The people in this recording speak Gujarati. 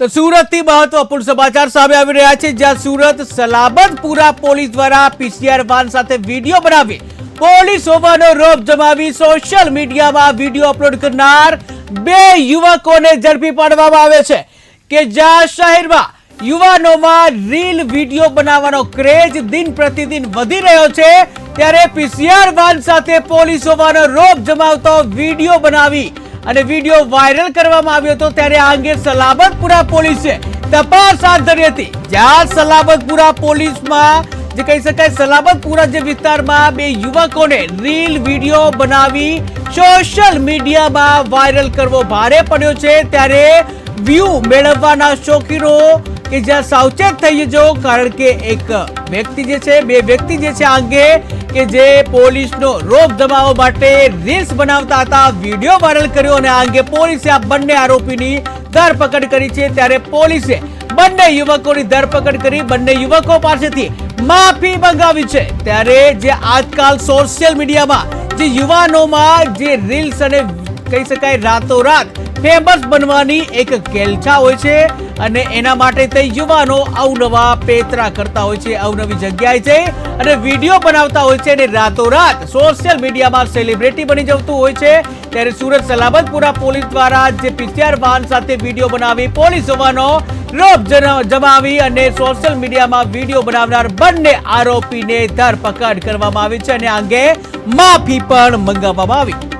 તો સુરતથી મહત્વપૂર્ણ સમાચાર સામે આવી રહ્યા છે. જ્યાં સુરત સલાબતપુરા પોલીસ દ્વારા પીસીઆર વાન સાથે વીડિયો બનાવી પોલીસ હોવાનો રોપ જમાવી સોશિયલ મીડિયામાં વીડિયો અપલોડ કરનાર બે યુવકોને ઝડપી પાડવામાં આવે છે કે જ્યાં શહેરમાં યુવાનોમાં રીલ વીડિયો બનાવવાનો ક્રેઝ દિન પ્રતિદિન વધી રહ્યો છે, ત્યારે પીસીઆર વાન સાથે પોલીસ હોવાનો રોપ જમાવતો વીડિયો બનાવી અને વીડિયો વાયરલ કરવામાં આવ્યો હતો ત્યારે આ અંગે સલાબતપુરા પોલીસે તપાસ હાથ ધરી હતી. જ્યાં સલાબતપુરા પોલીસમાં જે કહી શકાય સલાબતપુરા જે વિસ્તારમાં બે યુવકોને રીલ, વીડિયો બનાવી સોશિયલ મીડિયામાં વાયરલ કરવો ભારે પડ્યો છે. ત્યારે વ્યૂ મેળવવાના શોખીનો કે જ્યાં સાવચેત થઈ જજો, કારણ કે એક વ્યક્તિ જે છે, બે વ્યક્તિ જે છે આ કે જે પોલીસનો રોપ દબાવવા માટે રીલ્સ બનાવતા હતા, વીડિયો વાયરલ કર્યો અને આ પોલીસે આ બંને આરોપીની ધરપકડ કરી છે. ત્યારે પોલીસે બંને યુવકોની ધરપકડ કરી, બંને યુવકો પાસેથી માફી મંગાવી છે. ત્યારે જે આજકાલ સોશિયલ મીડિયામાં જે યુવાનોમાં જે રીલ્સ અને કહી શકાય રાતોરાત ફેમસ બનવાની એક કેલછા હોય છે અને એના માટે તે યુવાનો અવનવા પેતરા કરતા હોય છે, અવનવી જગ્યાએ છે અને વીડિયો બનાવતા હોય છે અને રાતોરાત સોશિયલ મીડિયામાં સેલિબ્રિટી બની જતું હોય છે. ત્યારે સુરત સલામતપુરા પોલીસ દ્વારા જે પીસીઆર વાહન સાથે વીડિયો બનાવી, પોલીસ હોવાનો રોપ જમાવી અને સોશિયલ મીડિયામાં વીડિયો બનાવનાર બંને આરોપીને ધરપકડ કરવામાં આવી છે અને આ અંગે માફી પણ મંગાવવામાં આવી.